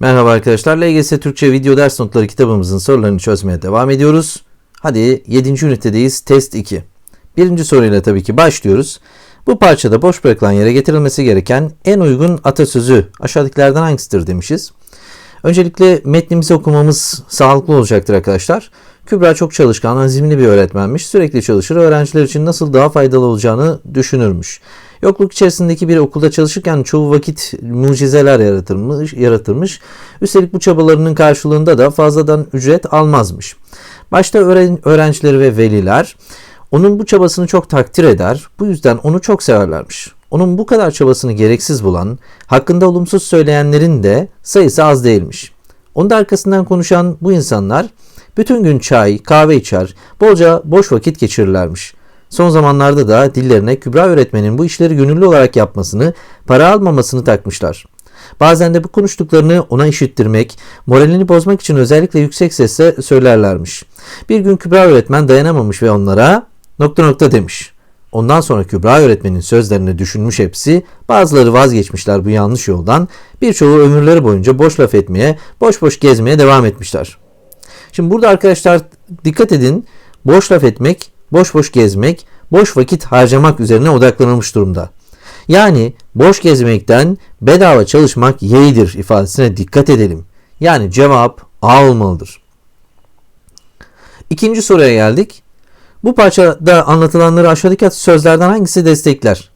Merhaba arkadaşlar. LGS Türkçe video ders notları kitabımızın sorularını çözmeye devam ediyoruz. Hadi 7. ünitedeyiz. Test 2. Birinci soruyla tabii ki başlıyoruz. Bu parçada boş bırakılan yere getirilmesi gereken en uygun atasözü aşağıdakilerden hangisidir demişiz. Öncelikle metnimizi okumamız sağlıklı olacaktır arkadaşlar. Kübra çok çalışkan, azimli bir öğretmenmiş. Sürekli çalışır, öğrenciler için nasıl daha faydalı olacağını düşünürmüş. Yokluk içerisindeki bir okulda çalışırken çoğu vakit mucizeler yaratırmış, yaratırmış. Üstelik bu çabalarının karşılığında da fazladan ücret almazmış. Başta öğren- öğrencileri ve veliler onun bu çabasını çok takdir eder. Bu yüzden onu çok severlermiş. Onun bu kadar çabasını gereksiz bulan, hakkında olumsuz söyleyenlerin de sayısı az değilmiş. Onun da arkasından konuşan bu insanlar bütün gün çay, kahve içer, bolca boş vakit geçirirlermiş. Son zamanlarda da dillerine Kübra öğretmenin bu işleri gönüllü olarak yapmasını, para almamasını takmışlar. Bazen de bu konuştuklarını ona işittirmek, moralini bozmak için özellikle yüksek sesle söylerlermiş. Bir gün Kübra öğretmen dayanamamış ve onlara nokta nokta demiş. Ondan sonra Kübra öğretmenin sözlerini düşünmüş hepsi, bazıları vazgeçmişler bu yanlış yoldan, birçoğu ömürleri boyunca boş laf etmeye, boş boş gezmeye devam etmişler. Şimdi burada arkadaşlar dikkat edin, boş laf etmek, boş boş gezmek, boş vakit harcamak üzerine odaklanılmış durumda. Yani boş gezmekten bedava çalışmak yeğdir ifadesine dikkat edelim. Yani cevap A olmalıdır. İkinci soruya geldik. Bu parçada anlatılanları aşağıdaki sözlerden hangisi destekler?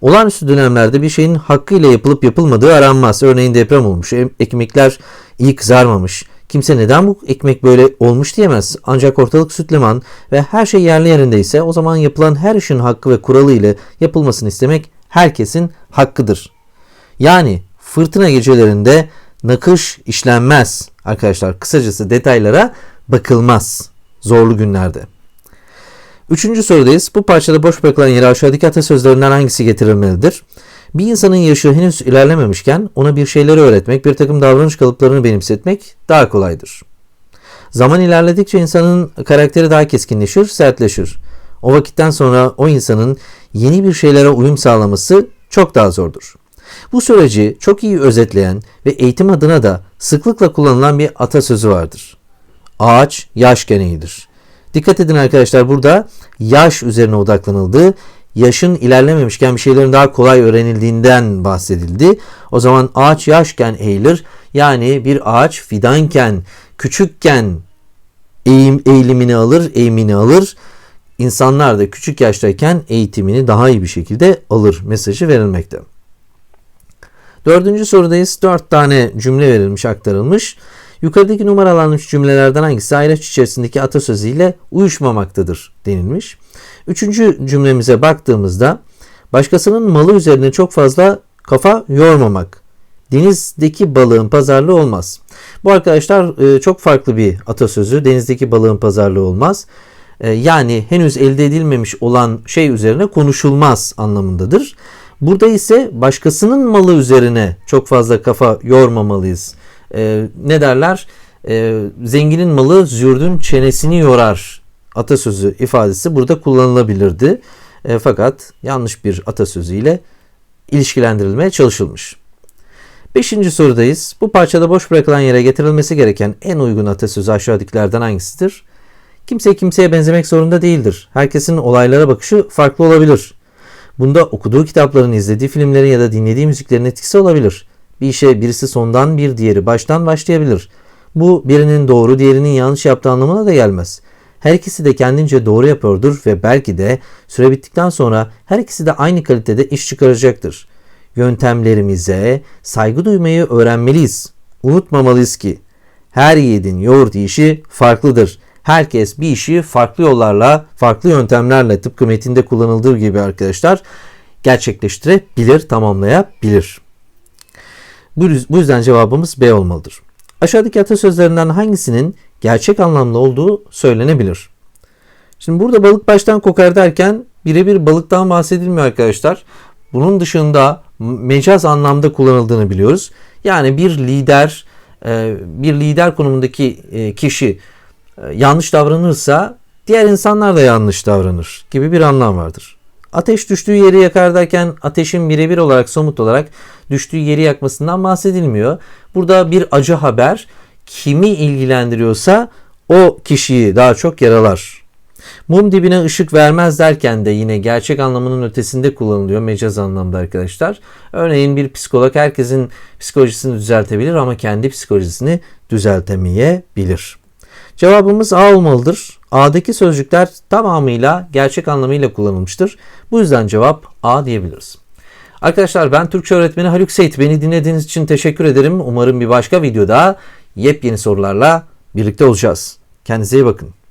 Olağanüstü dönemlerde bir şeyin hakkıyla yapılıp yapılmadığı aranmaz. Örneğin deprem olmuş, ekmekler iyi kızarmamış. Kimse neden bu ekmek böyle olmuş diyemez. Ancak ortalık süt liman ve her şey yerli yerindeyse o zaman yapılan her işin hakkı ve kuralı ile yapılmasını istemek herkesin hakkıdır. Yani fırtına gecelerinde nakış işlenmez. Arkadaşlar kısacası detaylara bakılmaz zorlu günlerde. Üçüncü sorudayız. Bu parçada boş bırakılan yere aşağıdaki atasözlerinden hangisi getirilmelidir? Bir insanın yaşı henüz ilerlememişken ona bir şeyleri öğretmek, bir takım davranış kalıplarını benimsetmek daha kolaydır. Zaman ilerledikçe insanın karakteri daha keskinleşir, sertleşir. O vakitten sonra o insanın yeni bir şeylere uyum sağlaması çok daha zordur. Bu süreci çok iyi özetleyen ve eğitim adına da sıklıkla kullanılan bir atasözü vardır. Ağaç yaşken eğilir. Dikkat edin arkadaşlar burada yaş üzerine odaklanıldı. Yaşın ilerlememişken bir şeylerin daha kolay öğrenildiğinden bahsedildi. O zaman ağaç yaşken eğilir. Yani bir ağaç fidanken, küçükken eğim, eğilimini alır, eğimini alır. İnsanlar da küçük yaştayken eğitimini daha iyi bir şekilde alır mesajı verilmekte. Dördüncü sorudayız. Dört tane cümle verilmiş, aktarılmış. Yukarıdaki numaralanmış cümlelerden hangisi ayraç içerisindeki atasözüyle uyuşmamaktadır denilmiş. Üçüncü cümlemize baktığımızda başkasının malı üzerine çok fazla kafa yormamak. Denizdeki balığın pazarlığı olmaz. Bu arkadaşlar e, çok farklı bir atasözü. Denizdeki balığın pazarlığı olmaz. E, yani henüz elde edilmemiş olan şey üzerine konuşulmaz anlamındadır. Burada ise başkasının malı üzerine çok fazla kafa yormamalıyız. E, ne derler? Zenginin malı zürdün çenesini yorar atasözü ifadesi burada kullanılabilirdi. Fakat yanlış bir atasözüyle ilişkilendirilmeye çalışılmış. Beşinci sorudayız. Bu parçada boş bırakılan yere getirilmesi gereken en uygun atasözü aşağıdakilerden hangisidir? Kimse kimseye benzemek zorunda değildir. Herkesin olaylara bakışı farklı olabilir. Bunda okuduğu kitapların, izlediği filmlerin ya da dinlediği müziklerin etkisi olabilir. Bir işe birisi sondan bir diğeri baştan başlayabilir. Bu birinin doğru diğerinin yanlış yaptığı anlamına da gelmez. Her ikisi de kendince doğru yapıyordur ve belki de süre bittikten sonra her ikisi de aynı kalitede iş çıkaracaktır. Yöntemlerimize saygı duymayı öğrenmeliyiz. Unutmamalıyız ki her yiğidin yoğurt işi farklıdır. Herkes bir işi farklı yollarla, farklı yöntemlerle tıpkı metinde kullanıldığı gibi arkadaşlar gerçekleştirebilir, tamamlayabilir. Bu yüzden cevabımız B olmalıdır. Aşağıdaki atasözlerinden hangisinin gerçek anlamlı olduğu söylenebilir. Şimdi burada balık baştan kokar derken birebir balıktan bahsedilmiyor arkadaşlar. Bunun dışında mecaz anlamda kullanıldığını biliyoruz. Yani bir lider, bir lider konumundaki kişi yanlış davranırsa diğer insanlar da yanlış davranır gibi bir anlam vardır. Ateş düştüğü yeri yakar derken ateşin birebir olarak somut olarak düştüğü yeri yakmasından bahsedilmiyor. Burada bir acı haber kimi ilgilendiriyorsa o kişiyi daha çok yaralar. Mum dibine ışık vermez derken de yine gerçek anlamının ötesinde kullanılıyor mecaz anlamda arkadaşlar. Örneğin bir psikolog herkesin psikolojisini düzeltebilir ama kendi psikolojisini düzeltemeyebilir. Cevabımız A olmalıdır. A'daki sözcükler tamamıyla gerçek anlamıyla kullanılmıştır. Bu yüzden cevap A diyebiliriz. Arkadaşlar ben Türkçe öğretmeni Haluk Seyit. Beni dinlediğiniz için teşekkür ederim. Umarım bir başka videoda yepyeni sorularla birlikte olacağız. Kendinize iyi bakın.